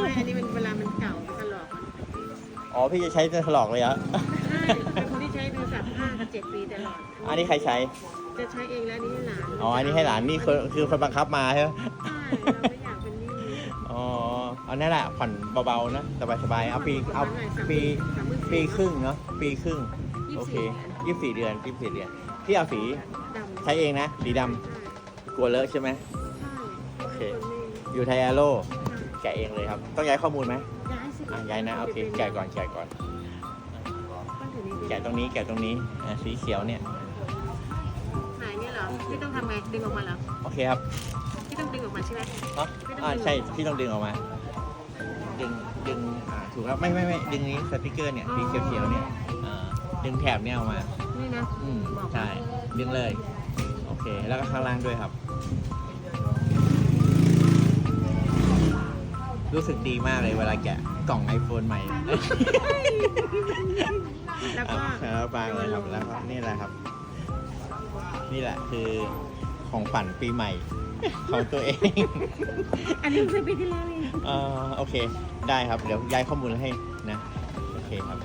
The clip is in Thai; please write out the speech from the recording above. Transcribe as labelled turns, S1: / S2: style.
S1: ไม่อันนี้มันเวลามันเก่ามันถลอก
S2: อ๋อ พี่จะใช้จะถลอกเลยเหรอ
S1: ใช่เป็นคนที่ใช้โทรศัพท์ห้ากับเจ็ดปีตลอด
S2: อันนี้ใครใช้
S1: จะใช้เองแล้วอันนี่ให้หลาน
S2: อ๋อ อันนี้ให้หลานนี่คือคือคนบังคับมาใช่ไหม
S1: ใช่เราไม่อยากเป็นหนี้
S2: อ๋อเอานั่นแหละผ่อนเบาๆนะสบายๆเอาปีเอาปีปีครึ่งเนาะปีครึ่ง โอเคยี่สิบสี่เดือนยี่สิบสี่เดือนพี่เอาสี
S1: ดำ
S2: ใช้เองนะ สีดำกลัวเลอะใช่ไหม โอเค อยู่ไทยแอโร่ แกะเองเลยครับ ต้องย้ายข้อมูลไหม
S1: ย้ายสิ
S2: อะย้ายนะโอเคแกะก่อนแกะก่อนแกะตรงนี้แกะตรงนี้อะสีเขียวเนี่ย
S1: หายเนี่ยเหรอพี่ต้องทำไงดึงออกมาเหรอ
S2: โอเคครับ
S1: พี่ต้องดึงออกมาใช่ไหม
S2: เนาะอ่าใช่พี่ต้องดึงออกมา ดึงดึงอ่าถูกครับไม่ไม่ไม่ดึงนี้สติกเกอร์เนี่ยสีเขียวๆเนี่ยอ่าดึงแถบเนี่ยออกมา
S1: นี่นะ
S2: อืม
S1: บอก
S2: ใช่ดึงเลย โอเค แล้วก็ข้างล่างด้วยครับ รู้สึกดีมากเลยเวลาแกะกล่อง iPhone ใหม่
S1: แล้วก็
S2: ครับบางเลยครับแล้วก็นี่แหละครับ นี่แหละคือของฝันปีใหม่ของตัวเอง
S1: อันนี้คือปีที่แล้วเอง
S2: เอ่อโอเค ได้ครับ เดี๋ยวย้ายข้อมูลให้นะ โอเคครับ